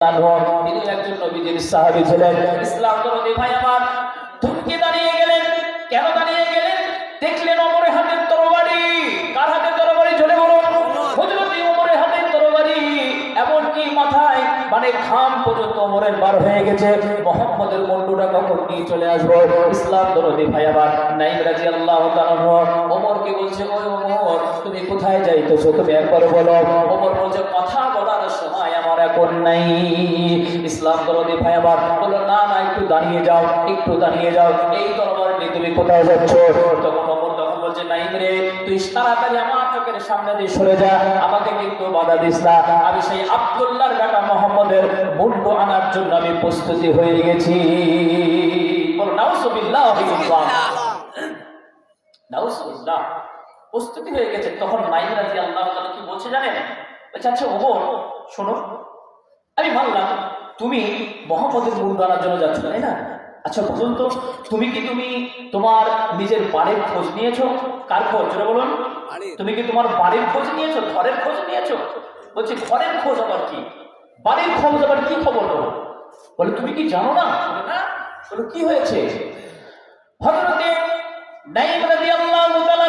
তিনি একজন নবীজির সাহাবী ছিলেন। ইসলাম দরদি ভাই আমার থমকে দাঁড়িয়ে গেলেন। কেন দাঁড়িয়ে গেলেন? দেখলেন ওমরের হাতের তরবারি। কার হাতের তরবারি? চলে বলুন। হযরত ওমরের হাতের তরবারি। এমনকি মাথায় মানে খাম পর্যন্ত ওমরের বার হয়ে গেছে। মোহাম্মদের মুন্ডুটা কখন নিয়ে চলে আসব? ইসলাম দরদি ভাই আমার, নাইম রাদিয়াল্লাহু তাআলা ওমরকে বলছে ওই ওমর তুমি কোথায় যাইতেছো? তুমি একবার বলো। ওমর বলছে কথা নাই? ইসলাম ভাই বলল না না, একটু দাঁড়িয়ে যাও, একটু দাঁড়িয়ে যাও। এই নিয়ে তুমি কোথায় যাচ্ছ? তখন ওমর তখন বলছে নাইম রে, তুই তাড়াতাড়ি আমার চোখের সামনে দিয়ে সরে যা, আমাকে কিন্তু বাধা দিস না। আমি সেই বেটা মোহাম্মদের আনার জন্য আমি প্রস্তুতি হয়ে গেছি। বলো প্রস্তুতি হয়ে গেছে। তখন নাইম রাজি আল্লাহ কি বলছে জানেন? বলছে আচ্ছা ওমর, শোনো আমি মানলাম তুমি মোহাম্মদের মুন্ড আনার জন্য যাচ্ছ তাই না? আচ্ছা বলুন তো তুমি কি তুমি তোমার নিজের বাড়ির খোঁজ নিয়েছো? কার খোঁজ বলুন? তুমি কি তোমার বাড়ির খোঁজ নিয়েছো? ঘরের খোঁজ নিয়েছো? বলছি ঘরের খোঁজ আবার কি? বাড়ির খোঁজ আবার কি খবর হলো বলে তুমি কি জানো না? বলে, না। বলে কি হয়েছে? হযরতে নাইম রাদিয়াল্লাহু তাআলা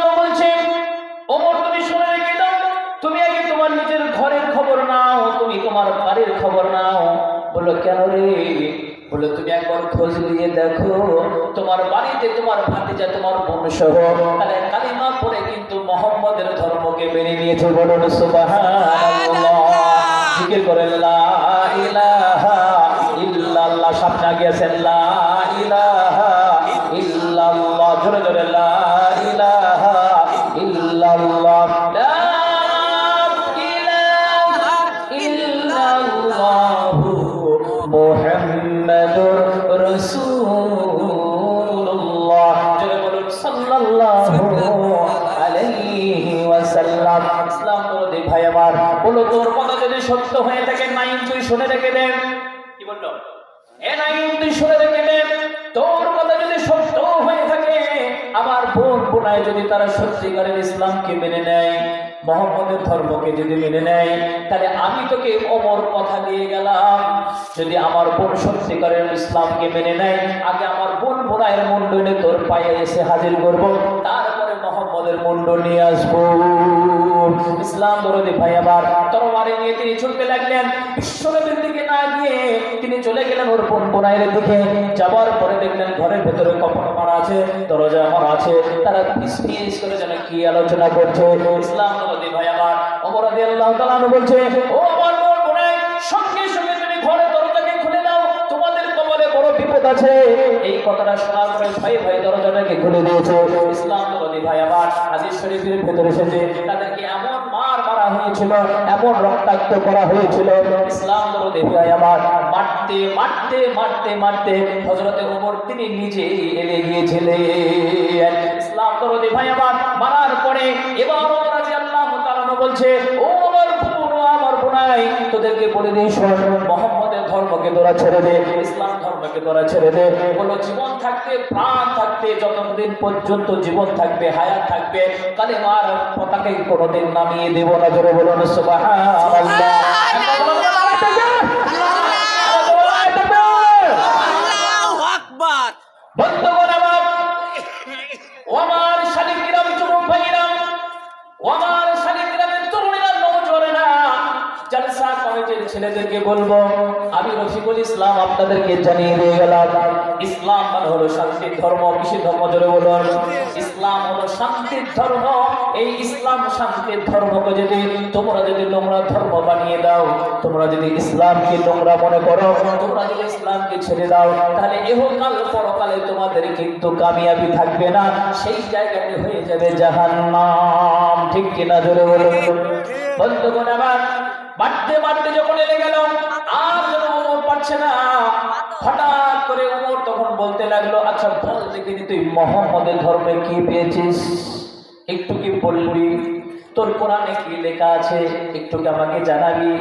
খবর নাও তুমি তোমার বাড়ির খবর নাও। বলল কেন রে? বলল তুমি একবার খোঁজ নিয়ে দেখো তোমার বাড়িতে তোমার ভাতিজা তোমার বোন সহ তাহলে কালিমা পরে কিন্তু মোহাম্মদের ধর্মকে মেনে নিয়েছে বলুন জিকির করে লা ইলাহা ইল্লাল্লাহ সামনে গিয়েছেন লা ইলাহা সত্য হয়ে থাকে, নাইন তুই শুনে রেখে দে। কি বলল? এ নাইন তুই শুনে রেখে দে। তোর কথা যদি সত্য হয়ে থাকে, আমার বোন বোনায় যদি তারা সত্যিকারের ইসলামকে মেনে নেয়, মোহাম্মদের ধর্মকে যদি মেনে নেয়, তাহলে আমি তোকে অমর কথা দিয়ে গেলাম। যদি আমার বোন সত্যিকারের ইসলামকে মেনে নেয়, আগে আমার বোন বোনায়ের মুন্ডনে তোর পায়ে এসে হাজির করব, তারপরে মোহাম্মদের মুন্ড নিয়ে আসব। ইসলাম দরদি ভাই আবার। তরবারি নিয়ে তিনি চলতে লাগলেন। বিশ্বনবীর দিকে না গিয়ে তিনি চলে গেলেন ওর বোন বোনাইয়ের দিকে। যাবার পরে দেখলেন ঘরের ভেতরে কখন মারা আছে, দরজা মারা আছে। তারা পিস পিস করে কি আলোচনা করছে। ইসলাম দরদি ভাই আমার অমরাদি আল্লাহ তালানু বলছে, ও আমার বোন সঙ্গে সঙ্গে তুমি ঘরের বিপদ আছে। এই কথাটা শোনার পরে দরজাটাকে খুলে দিয়েছে। ইসলাম দরদি ভাই আমার হাদিস শরীফের এসেছে। তাদেরকে এমন মার মারা হয়েছিল, এমন রক্তাক্ত করা হয়েছিল। ইসলাম দরদি ভাই আমার মারতে মারতে মারতে মারতে তিনি নিজে এলে গিয়েছিলেন। ইসলাম দরদি ভাই আমার মারার পরে এবার রাদিয়াল্লাহু তাআলা বলছে, ও আমার আমার তোদেরকে বলে দিই মোহাম্মদের ধর্মকে তোরা ছেড়ে দে। ইসলাম ধর্মকে তোরা ছেড়ে দে। বলো জীবন থাকতে প্রাণ থাকতে যতদিন পর্যন্ত জীবন থাকবে হায়াত থাকবে কালেমার পতাকে কোনোদিন নামিয়ে দেব না। জোরে বলুন আকবার। বন্ধুগণ আমার ও আমার শালিগ্রাম যুবক ভাইরা ও আমার শালিগ্রামের তরুণীরা নৌজোরেরা জলসা কমিটির ছেলেদেরকে বলব আমি রফিকুল ইসলাম আপনাদেরকে জানিয়ে দিয়ে গেলাম, ইসলাম মানে হলো শান্তির ধর্ম কিসের ধর্ম, জোরে বলুন। ইসলাম হলো শান্তির ধর্ম, এই ইসলাম শান্তির ধর্মকে যদি তোমরা যদি নোংরা ধর্ম বানিয়ে দাও, তোমরা যদি ইসলামকে নোংরা মনে করো, তোমরা যদি ইসলামকে ছেড়ে দাও, তাহলে এহকাল পরকালে তোমাদের কিন্তু কামিয়াবি থাকবে না, সেই জায়গাতে হয়ে যাবে জাহান্নাম। ঠিক কিনা জোরে বলুন? বন্ধুগণ আমার, বাড়তে বাড়তে যখন এলে গেল, আর পারছে না। হঠাৎ করে উমর তখন বলতে লাগল আচ্ছা বল দেখিনি তুই মোহাম্মদের ধর্মে কি পেয়েছিস? একটু কি বলবি? তোর কোরআনে কি লেখা আছে? একটু কি আমাকে জানাবি?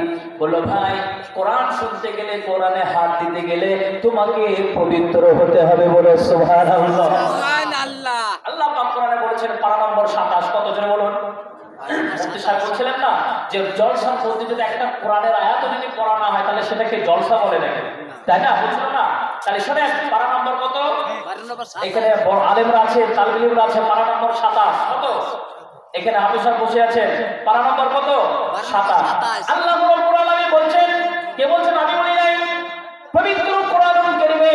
বলল, ভাই, কোরআন শুনতে গেলে, কোরআনে হাত দিতে গেলে তোমাকে পবিত্র হতে হবে বলে সুবহানাল্লাহ সুবহান আল্লাহ আল্লাহ পাক কোরআনে বলেছেন পারা নম্বর সাতাশ কত জনে বলুন মুফতি সাহেব বলছিলেন না যে যদি একটা কোরআনের আয়াতও যদি পড়া না হয়, তাহলে সেটাকে জলসা বলে নাকি? তাই না বলছিল না? তাহলে শোনেন, পারা নম্বর কত? এখানে আলেমরা আছে, তালবিলিমরা আছে, পারা নম্বর সাতাশ। কত? এখানে হাফিজ বসে আছে পারা নম্বর কত? সাতাশ। আল্লাহ রাব্বুল আলামিন বলছেন, কে বলছেন? আমি বলি নাই। পবিত্র কোরআনুল কারীমে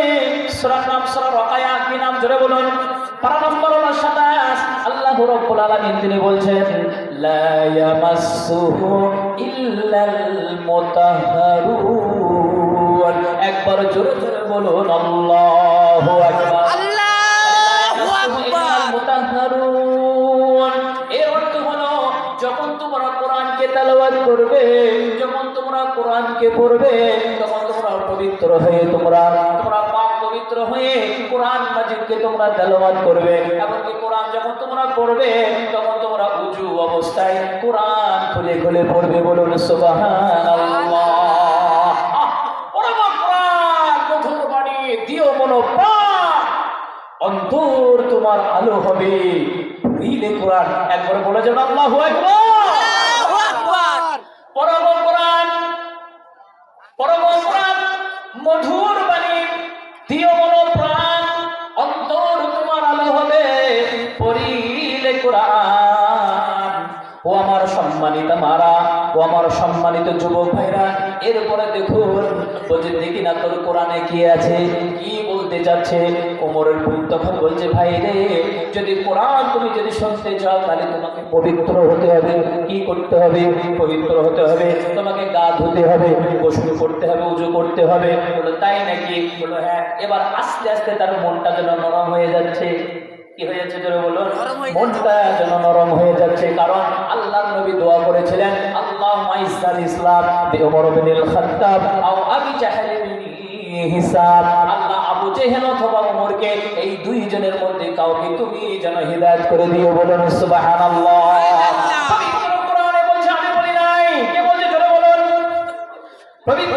সূরা নাম সূরা রাকায়া কি নাম জোরে বলুন। পারা নম্বর 27 আল্লাহ রাব্বুল আলামিন তিনি বলছেন, লা ইয়ামাসসুহু ইল্লাল মুতাহহারুন একবার জোরে জোরে বলুন আল্লাহু আকবার। আল্লাহু আকবার। মুতাহহারুন এর অর্থ হলো যখন তোমরা কোরআনকে তেলাওয়াত করবে যখন তোমরা কোরআনকে পড়বে তখন তোমরা পবিত্র হয়ে তোমরা তোমরা পবিত্র হয়ে কোরআন মাজিদকে তোমরা তেলাওয়াত করবে। এমনকি কোরআন যখন তোমরা পড়বে তখন তোমরা উজু অবস্থায় কোরআন খুলে খুলে পড়বে বলুন অন্তর তোমার আলো হবে। দিলে কোরআন একবার বলে যান আল্লাহ পরম কোরআন পরম কোরআন মধুর সম্মানিত মারা ও আমার সম্মানিত যুবক ভাইরা, এরপরে দেখুন, বলছে, দেখি না তোর কোরআনে কি আছে, কি বলতে যাচ্ছে ওমরের বোন তখন বলছে, ভাই রে, যদি কোরআন তুমি যদি শুনতে চাও, তাহলে তোমাকে পবিত্র হতে হবে, কি করতে হবে? পবিত্র হতে হবে, তোমাকে গা ধুতে হবে, গোসল করতে হবে, উজু করতে হবে। বলো তাই নাকি? বলো হ্যাঁ। এবার আস্তে আস্তে তার মনটা যেন নরম হয়ে যাচ্ছে। কি হয়ে যাচ্ছে জোরে বলো? নরম মনটা যেন নরম হয়ে যাচ্ছে কারণ আল্লাহ নবী দোয়া করেছিলেন আল্লাহ মাইসাল ইসলাম বিন খাত্তাব আও আবি জাহেল হিসাব। আল্লাহ আবু জেহেল অথবা ওমরকে এই দুইজনের মধ্যে কাউকে তুমি যেন হিদায়াত করে দিও বলুন সুবহানাল্লাহ। পবিত্র কোরআনে বলছে আমি বলি নাই। কে বলছে জোরে বলুন? পবিত্র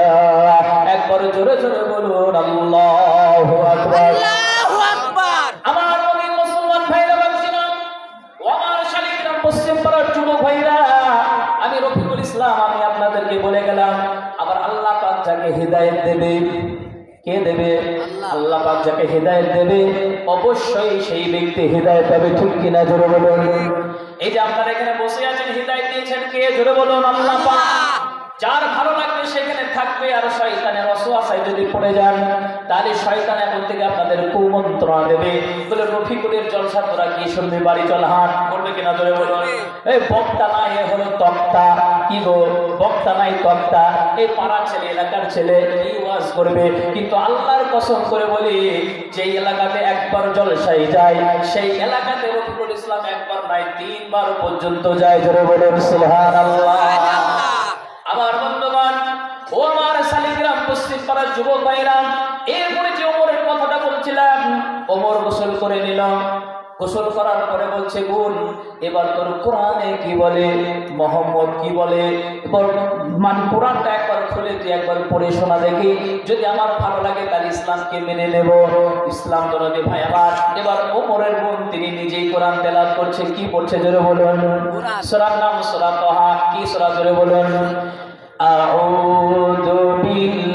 ইয়াশা একবার জোরে জোরে বলুন আল্লাহু আকবার। আল্লাহু আকবার। আমার নবীন মুসলমান ভাইরা ও আমার শালিগ্রাম পশ্চিম পাড়ার যুবক ভাইরা আমি রফিকুল ইসলাম আমি আপনাদেরকে বলে গেলাম আবার আল্লাহ পাক যাকে হৃদায়ত দেবে কে দেবে? আল্লাহ। পাক যাকে হৃদায়ত দেবে অবশ্যই সেই ব্যক্তি হৃদায়ত পাবে ঠিক কিনা জোরে বলুন। এই যে আপনারা এখানে বসে আছেন হৃদায়ত দিয়েছেন কে? জোরে বলুন আল্লাহ পাক। যার ভালো লাগবে সেখানে থাকবে আর শয়তানের অসুয়াশায় যদি পড়ে যান তাহলে শয়তান এখন থেকে আপনাদের কুমন্ত্রণা দেবে। বলে রফিকুলের জলসা তোরা কি শুনবি? বাড়ি চল হাট। করবে কিনা ধরে বলুন এই বক্তা নাই এ হলো তক্তা। কি গো? বক্তা নাই তক্তা। এই পাড়ার ছেলে এলাকার ছেলে এই ওয়াজ করবে? কিন্তু আল্লাহর কসম করে বলি যেই এলাকাতে একবার জলসাই যায় সেই এলাকাতে রফিকুল ইসলাম একবার নাই তিনবার পর্যন্ত যায়। ধরে বলুন সুবহানাল্লাহ। আমার বন্ধুগণ ও আমার শালিগ্রাম পশ্চিম পাড়ার যুবক ভাইরা এরপরে যে ওমরের কথাটা বলছিলাম ওমর গোসল করে নিলাম গোসল করার পরে বলছে গুণ এবার তোর কোরআনে কি বলে মোহাম্মদ কি বলে? এবার মান কোরআনটা একবার খুলে তুই একবার পড়ে শোনা দেখি। যদি আমার ভালো লাগে তাহলে ইসলামকে মেনে নেব। ইসলাম দরদি ভাই আমার এবার ওমরের বোন তিনি নিজেই কোরআন তেলাত করছে কি পড়ছে জোরে বলুন। সূরার নাম সূরা তাহা। কি সূরা জোরে বলুন। আউযু বিল্লাহি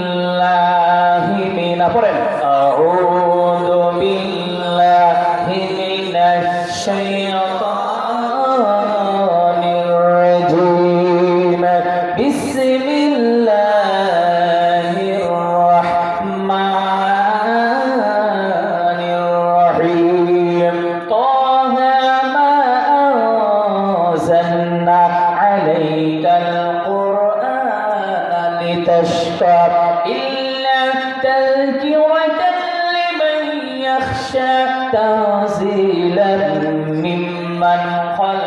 خلق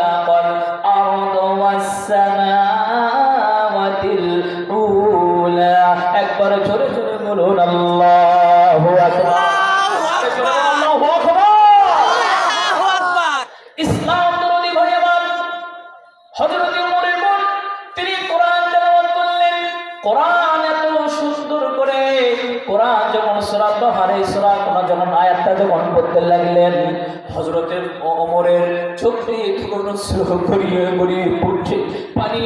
করিয়ে করিয়ে পড়ছে পানি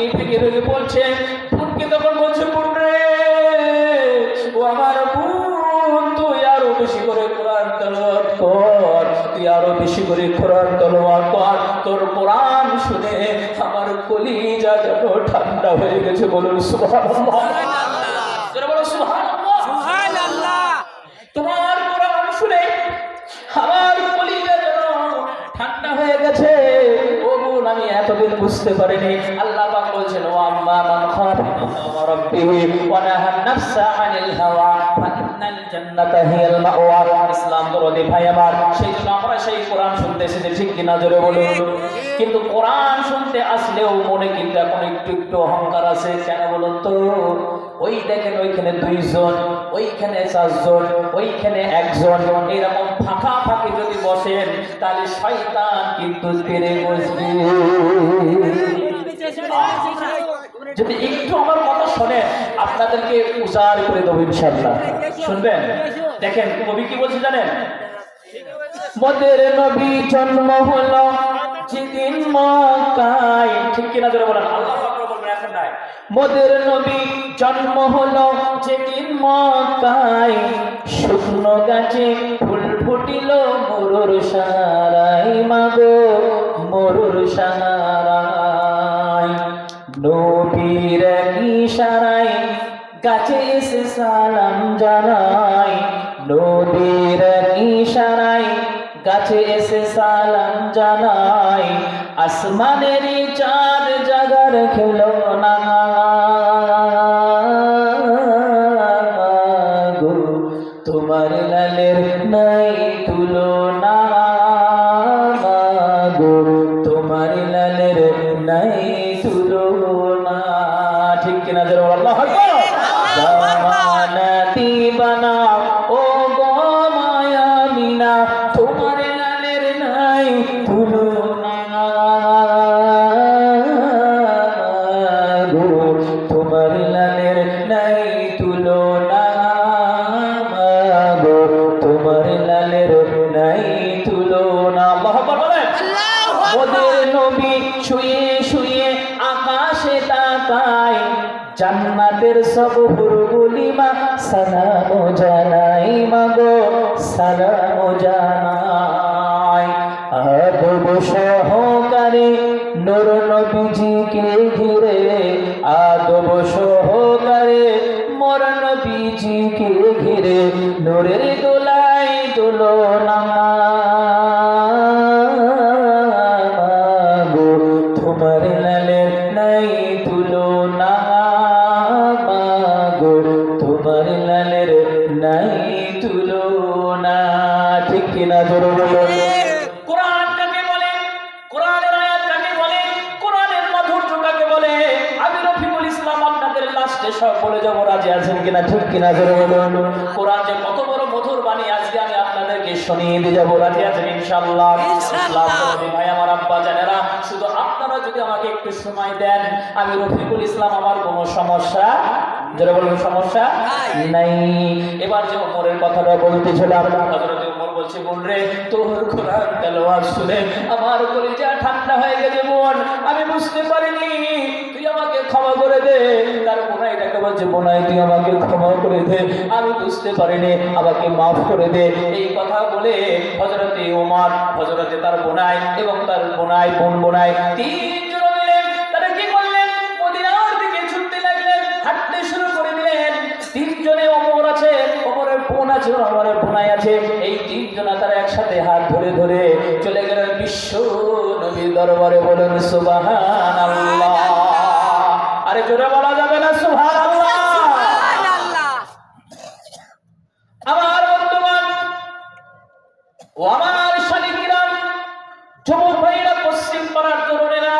পড়ছে তখন বলছে পুটরে ও আমার বোন, তুই আরও বেশি করে কোরআন তেলাওয়াত কর, তুই আরও বেশি করে কোরআন তেলাওয়াত কর, তোর কোরআন শুনে আমার কলিজা যেন ঠান্ডা হয়ে গেছে বলুন, সুবহানাল্লাহ। বুঝতে পারিনি। আল্লাহ পাক বলছেন, ও আম্মা, মান খাফা রাব্বিহি ওয়া নাহা নাফসা আনিল হাওয়া ফাইন্নাল জান্নাতা হিয়াল মাওয়া। ইসলাম দরদি ভাই আমার। সেই জন্য আমরা সেই কোরআন শুনতে এসেছি, ঠিক কিনা জোরে বলুন। কিন্তু কোরআন শুনতে আসলেও মনে কিন্তু এখন একটু একটু অহংকার আছে। কেন বলুন তো? ওই দেখেন ওইখানে দুইজন ওইখানে চারজন, ওইখানে একজন। এরকম ফাঁকা ফাঁকি যদি বসেন, তাহলে শয়তান কিন্তু তেরে বসবে। যদি একটু আমার কথা শোনে আপনাদেরকে উজাড় করে দেবো ইনশাল্লাহ শুনবেন? দেখেন, কবি কি বলছে জানেন? মোদের নবী জন্ম হলো যেদিন ঠিক কিনা ধরে বলেন, আল্লাহ আকবার বলবেন এখন নাই মোদের নবী জন্ম হলো যেদিন মক্কায়। শুকনো গাছে ফুল ফুটিল মরুর সারাই মাগো মরুর সারাই নবীর ইশারায় গাছে এসে সালাম জানাই নদীর ইশারায় গাছে এসে সালাম জানাই আসমানের চার জাগার খেলো না। তোমার লালের নাই তুলনা গো তোমার লালের নাই তুলনা গো তোমার লালের নাই আকবার বলেন। ওদের নবী শুয়ে শুয়ে আকাশে তাকায় জান্নাতের সব হুরগুলিমা সালাম জানাই মাগো সালাম সহকারে নর নবীজিকে ঘিরে আদব সহকারে মোর নবীজিকে ঘিরে নূরের দোলাই দোলনা সব বলে যাব রাজি আছেন কিনা ঠিক কিনা জোরে বলুন। কোরআন যে কত বড় মধুর বাণী আজকে আমি আপনাদেরকে শুনিয়ে দিয়ে যাব রাজি আছেন ধর্মী ভাই আমার আব্বা জানেরা শুধু আপনারা যদি আমাকে একটু সময় দেন আমি রফিকুল ইসলাম আমার কোনো সমস্যা যারা বলবেন সমস্যা নাই। এবার যে ওমরের কথাটা বলতেছিলাম হযরত ওমর বলছে বোন রে তোর কোরআন তেলাওয়াত শুনে আমার কলিজা ঠান্ডা হয়ে গেছে বোন। আমি বুঝতে পারিনি এটাকে বোনাই, তুই আমাকে ক্ষমা করে দে। আমি বুঝতে পারিনি, আমাকে মাফ করে দে। এই কথা বলে হজরতে ওমর হজরতে তার বোনাই এবং তার বোনাই, বোন বোনাই তিনজন জোরে বলা যাবে না সুবহান সুবহানাল্লাহ। আমার বন্ধুবান ও আমার শালিকিরাম যুবক ভাইরা পশ্চিম পাড়ার তরুণেরা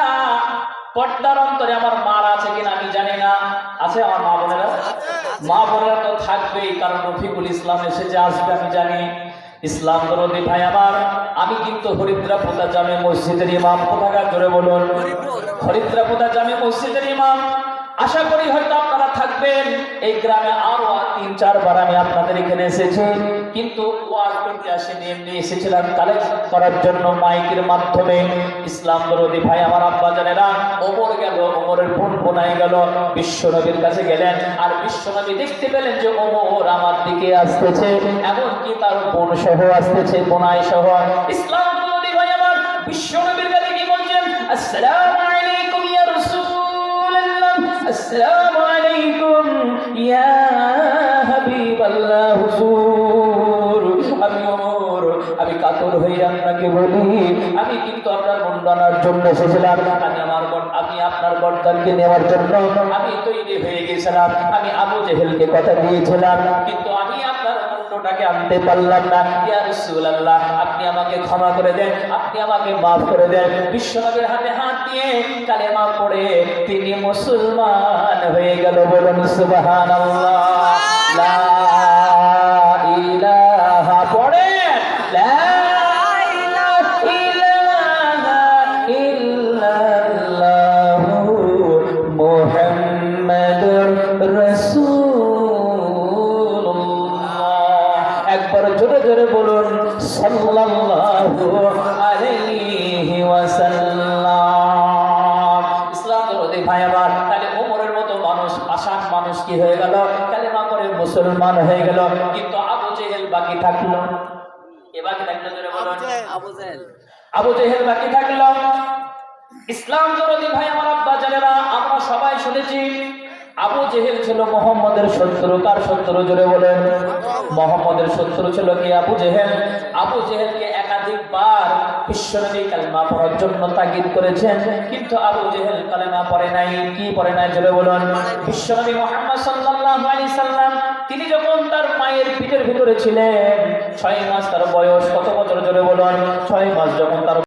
পর্দার অন্তরে আমার মার আছে কিনা আমি জানি না। আছে আমার মা বোনেরা? মা বোনেরা তো থাকবেই কারণ রফিকুল ইসলাম এসেছে আসবে আমি জানি। ইসলাম দরদি ভাই আমার আমি কিন্তু হরিদ্রাপোতা জামে মসজিদের ইমাম। কোথাকার জোরে বলুন? হরিদ্রাপোতা জামে মসজিদের ইমাম। আশা করি হয়তো আপনারা থাকবেন। এই গ্রামে আরও তিন, চারবার আমি আপনাদের এখানে এসেছি। কিন্তু ওয়াজ করতে আসেনি, এমনি এসেছিলাম কালেকশন করার জন্য মাইকের মাধ্যমে। ইসলাম বিরোধী ভাই আমার আব্বা জানেরা ওমর গেল, ওমরের বোন বোনাই গেল, বিশ্বনবীর কাছে গেলেন। আর বিশ্বনবী দেখতে পেলেন যে ওমর আমার দিকে আসতেছে, এমনকি তার বোন সহ আসতেছে, বোনাই সহ। ইসলাম বিরোধী ভাই আমার বিশ্বনবীর কাছে কি বলছেন? আসসালামু আলাইকুম ইয়া عليكم يا حبيب الله হুজুর। আমি ওমর আমি কাতর হয়ে আপনাকে বলি, আমি কিন্তু আপনার বন্দনার জন্য এসেছিলাম। আমি আমার আমি আপনার গর্দানকে নেওয়ার জন্য আমি তৈরি হয়ে গেছিলাম। আমি আবু জেহেলকে কথা দিয়েছিলাম। কিন্তু আমি আপনার আনতে পারলাম না। ইয়া রাসূলুল্লাহ, আপনি আমাকে ক্ষমা করে দেন, আপনি আমাকে মাফ করে দেন। বিশ্বনবীর হাতে হাত দিয়ে কালেমা পড়ে তিনি মুসলমান হয়ে গেল বলুন সুবহানাল্লাহ। লা মুসলমান হয়ে গেল কিন্তু আবু জেহেল বাকি থাকল। এ বাকি থাকল জোরে বলুন। আবু জেহেল। বাকি থাকল। ইসলাম ধর্মী ভাই আমার আব্বা জানেরা আমরা সবাই শুনেছি আবু জেহেল ছিল মোহাম্মদের শত্রু, কার শত্রু জোরে বলেন? মোহাম্মদের শত্রু ছিল কি আবু জেহেল? আবু জেহেলকে একাধিকবার বিশ্বনবী কালেমা পড়ার জন্য তাগিদ করেছেন, কিন্তু আবু জেহেল কালেমা পড়ে নাই। কি পড়ে নাই জোরে বলুন? বিশ্বনবী মোহাম্মদ সাল্লাল্লাহু আলাইহি সাল্লাম, তিনি যখন তার মায়ের পিঠের ভিতরে ছিলেন, ছয় মাস তার বয়স কত বছর জোরে বলুন? ছয় মাস যখন তার